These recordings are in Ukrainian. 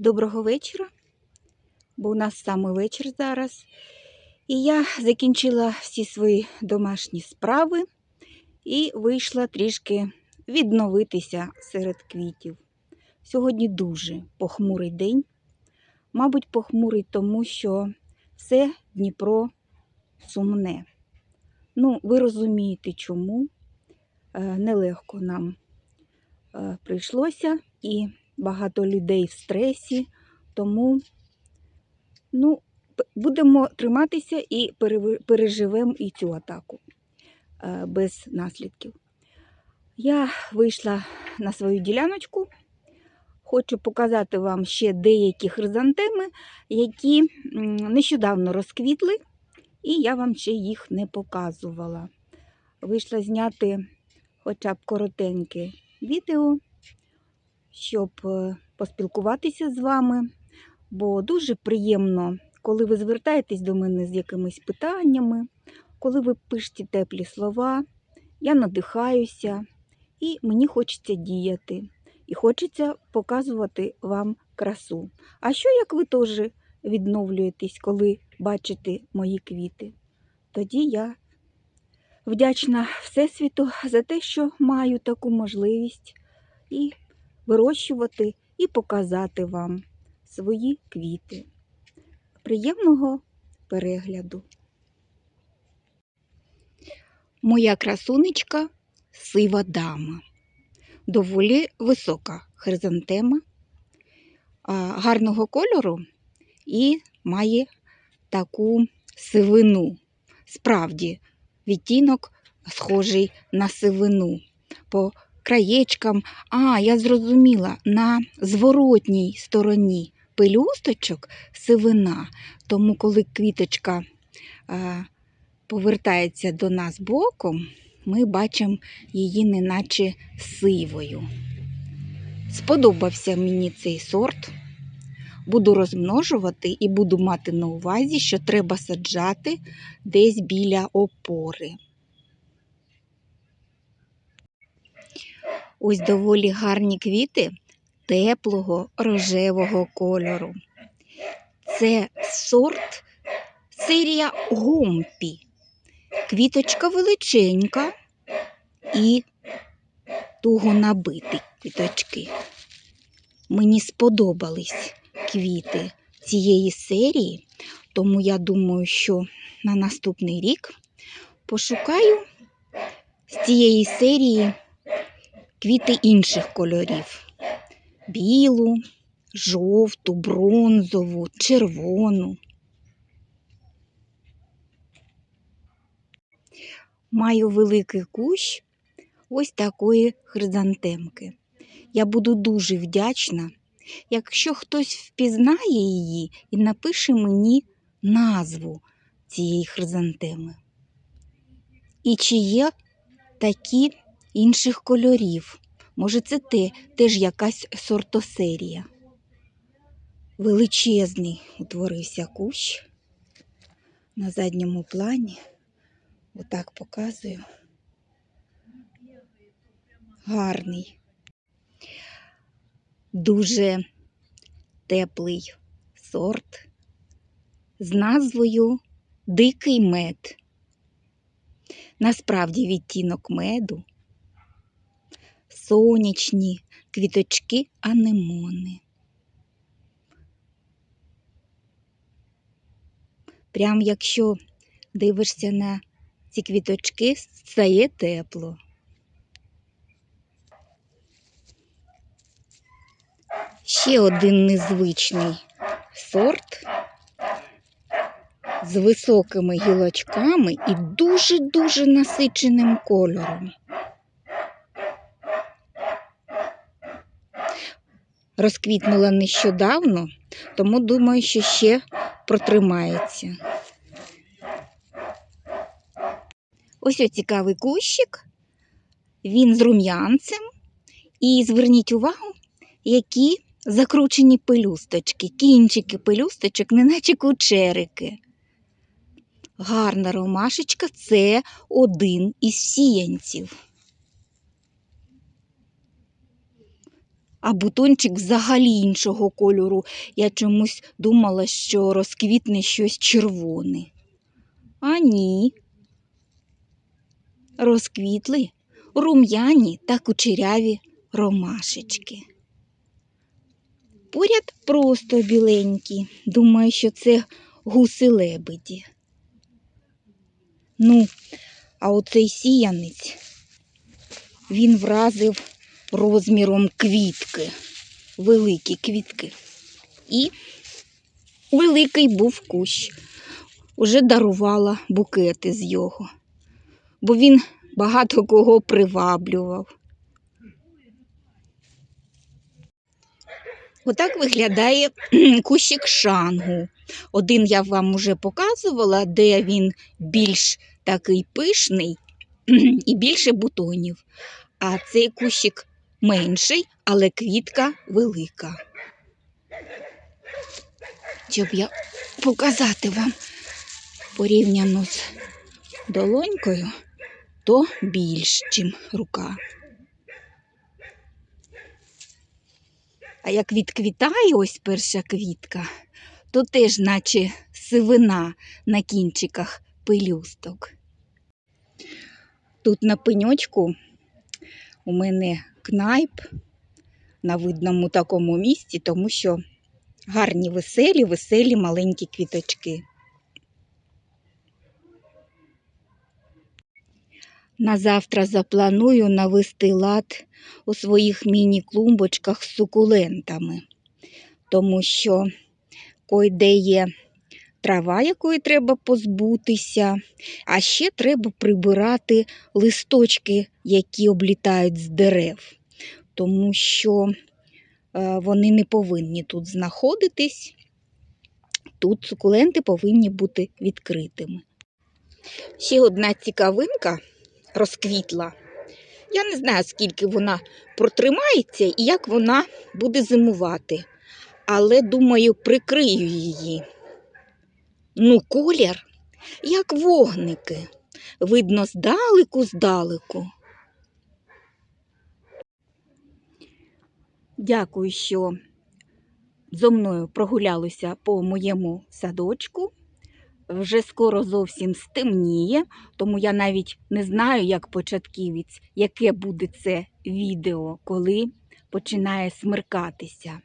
Доброго вечора, бо у нас саме вечір зараз. І я закінчила всі свої домашні справи і вийшла трішки відновитися серед квітів. Сьогодні дуже похмурий день. Мабуть, похмурий тому, що все Дніпро сумне. Ну, ви розумієте, чому Е, нелегко нам е, прийшлося і багато людей в стресі, тому ну, будемо триматися і переживемо і цю атаку е, без наслідків. Я вийшла на свою діляночку. Хочу показати вам ще деякі хризантеми, які нещодавно розквітли, і я вам ще їх не показувала. Вийшла зняти хоча б коротеньке відео, щоб е, поспілкуватися з вами, бо дуже приємно, коли ви звертаєтесь до мене з якимись питаннями, коли ви пишете теплі слова, я надихаюся і мені хочеться діяти. І хочеться показувати вам красу. А що як ви теж відновлюєтесь, коли бачите мої квіти? Тоді я вдячна Всесвіту за те, що маю таку можливість і вирощувати, і показати вам свої квіти. Приємного перегляду. Моя красунечка сива дама. Доволі висока хризантема, гарного кольору і має таку сивину. Справді, відтінок схожий на сивину. По краєчкам, а, я зрозуміла, на зворотній стороні пелюсточок сивина. Тому, коли квіточка а, повертається до нас боком, ми бачимо її неначе сивою. Сподобався мені цей сорт. Буду розмножувати і буду мати на увазі, що треба саджати десь біля опори. Ось доволі гарні квіти теплого рожевого кольору. Це сорт серія гомпі. Квіточка величенька і туго набиті квіточки. Мені сподобались квіти цієї серії, тому я думаю, що на наступний рік пошукаю з цієї серії квіти інших кольорів: білу, жовту, бронзову, червону. Маю великий кущ ось такої хризантемки. Я буду дуже вдячна, якщо хтось впізнає її і напише мені назву цієї хризантеми. І чи є такі інших кольорів? Може, це те, теж якась сортосерія. Величезний утворився кущ на задньому плані. Отак показую. Гарний. Дуже теплий сорт з назвою Дикий мед. Насправді відтінок меду, сонячні квіточки анемони. Прям якщо дивишся на ці квіточки, стає тепло. Ще один незвичний сорт з високими гілочками і дуже-дуже насиченим кольором. Розквітнула нещодавно, тому думаю, що ще протримається. Ось ось цікавий кущик. Він з рум'янцем. І зверніть увагу, які закручені пелюсточки, кінчики пелюсточок, неначе кучерики. Гарна ромашечка це один із сіянців. А бутончик взагалі іншого кольору. Я чомусь думала, що розквітне щось червоне. А ні. Розквітли рум'яні та кучеряві ромашечки. Поряд просто біленькі. Думаю, що це гуси-лебеді. Ну, а оцей сіянець, він вразив розміром квітки, великі квітки. І великий був кущ. Уже дарувала букети з його, бо він багато кого приваблював. Отак виглядає кущик шангу. Один я вам уже показувала, де він більш такий пишний і більше бутонів. А цей кущик менший, але квітка велика. Щоб я показати вам порівняно з долонькою, то більш, чим рука. А як відквітає ось перша квітка, то теж наче сивина на кінчиках пелюсток. Тут на пеньочку у мене кнайп на видному такому місці, тому що гарні веселі, веселі маленькі квіточки. На завтра запланую навести лад у своїх міні-клумбочках з сукулентами, тому що койде є трава, якої треба позбутися, а ще треба прибирати листочки, які облітають з дерев, тому що е, вони не повинні тут знаходитись. Тут сукуленти повинні бути відкритими. Ще одна цікавинка розквітла. Я не знаю, скільки вона протримається і як вона буде зимувати. Але, думаю, прикрию її. Ну, колір, як вогники. Видно здалеку, здалеку. Дякую, що зо мною прогулялися по моєму садочку. Вже скоро зовсім стемніє, тому я навіть не знаю, як початківець, яке буде це відео, коли починає смеркатися.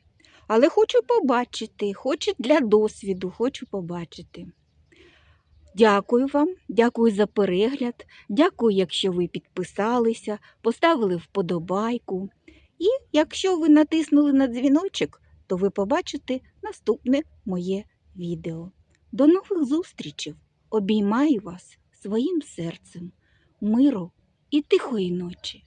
Але хочу побачити, хочу для досвіду, хочу побачити. Дякую вам, дякую за перегляд, дякую, якщо ви підписалися, поставили вподобайку. І якщо ви натиснули на дзвіночок, то ви побачите наступне моє відео. До нових зустрічей! Обіймаю вас своїм серцем, миру і тихої ночі.